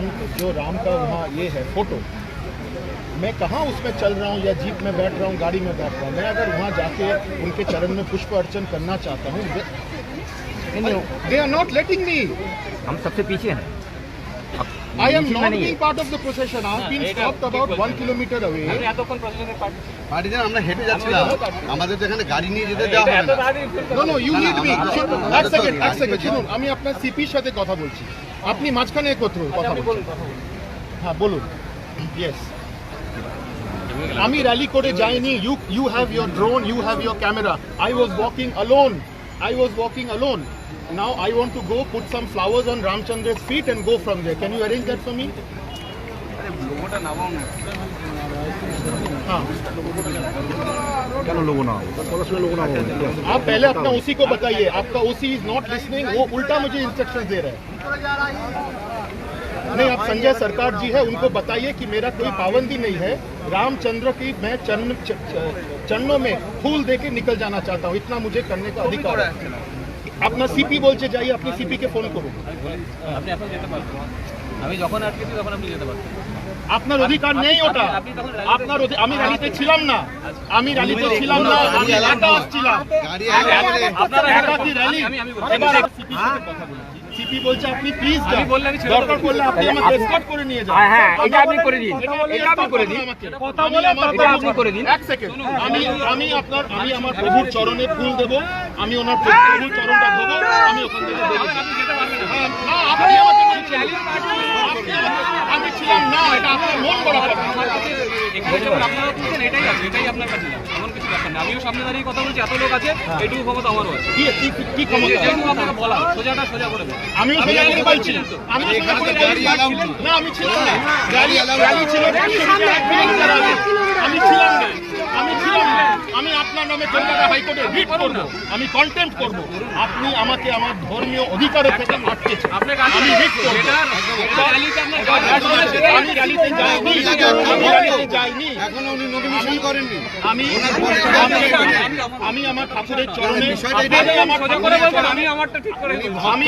राम जो राम का वहाँ ये है फोटो मैं कहाँ उसमें चल रहा हूँ या जीप में बैठ रहा हूँ गाड़ी में बैठ रहा हूँ मैं अगर वहाँ जाके उनके चरण में पुष्प अर्चन करना चाहता हूँ दे आर नॉट लेटिंग मी हम सबसे पीछे हैं अब I am बीच में not नहीं being है। part of the procession. I have been stopped about one kilometer away. পার্টিতে আমরা হেঁটে যাচ্ছিলাম আমাদের তো এখানে গাড়ি নিয়ে যেতে দেওয়া হবে না No, no, you না, need না, me. আমরা- শুনুন, আমরা এক তো সেকেন্ড, এক গাড়ি সেকেন্ড, পেয়েছি। শুনুন, আমি আপনার সিপির সাথে কথা বলছি আপনি মাঝখানে একত্র কথা বলুন হ্যাঁ বলুন। ইয়েস আমি র্যালি করে যাইনি। You you have your drone you have your camera I was walking alone I was walking alone now I want to go put some flowers on রামচন্দ্রের feet and go from there can you arrange that for me हाँ आप पहले अपना उसी को बताइए आपका ओसी is not listening वो उल्टा मुझे इंस्ट्रक्शन दे रहा है नहीं आप संजय सरकार जी है उनको बताइए कि मेरा कोई पाबंदी नहीं है रामचंद्र की मैं चरण च- च- चरणों में फूल दे के निकल जाना चाहता हूँ इतना मुझे करने का अधिकार है अपना सीपी বলছে যাই আপনি সিপি কে ফোন করুন আমি যখন আটকেছি তখন আপনি যেতে পারবেন আপনার অধিকার নেই ওটা। আপনার আমি র্যালিতে ছিলাম না। আমি র্যালিতে ছিলাম না। আমি একা আসছিলাম আমি সিপি কথা বলছে। আপনি প্লিজ আমি বললে দরকার পড়লে আপনি আমাকে এসকর্ট করে নিয়ে যান। হ্যাঁ, এটা আপনি করে দিন। এটা আপনি করে দিন। কথা বলে আমার আপনি করে দিন। এক সেকেন্ড আমি আমি আপনার আমি আমার প্রভুর চরণে ফুল দেব। আমি ওনার প্রভুর চরণটা আমি ওখান থেকে। আপনি আমাকে- আমি ছিলাম না এটা আপনার মন করা এখানে এটাই আছে এটাই আপনার কাছে আমিও সামনে দাঁড়িয়ে কথা বলছি এত লোক আছে এইটুকু ক্ষমতা আমারও বলা সোজাটা সোজা করে দেবে আমিও সোজা আমি সোজা না আমি ছিলাম না আমি ছিলাম না আমি আপনার নামে কলকাতা হাইকোর্টে রিট করব। আমি কন্টেম্প করব। আপনি আমাকে আমার ধর্মীয় অধিকারের থেকে আটকেছেন। আপনাকে আমি রিট করব। আমি র্যালিতে যাইনি। আমি র্যালিতে যাইনি। এখনও উনি নমিনেশন করেননি। আমি আমি- আমি আমার ঠাকুরের চরণে আমি আমারটা ঠিক করে আমি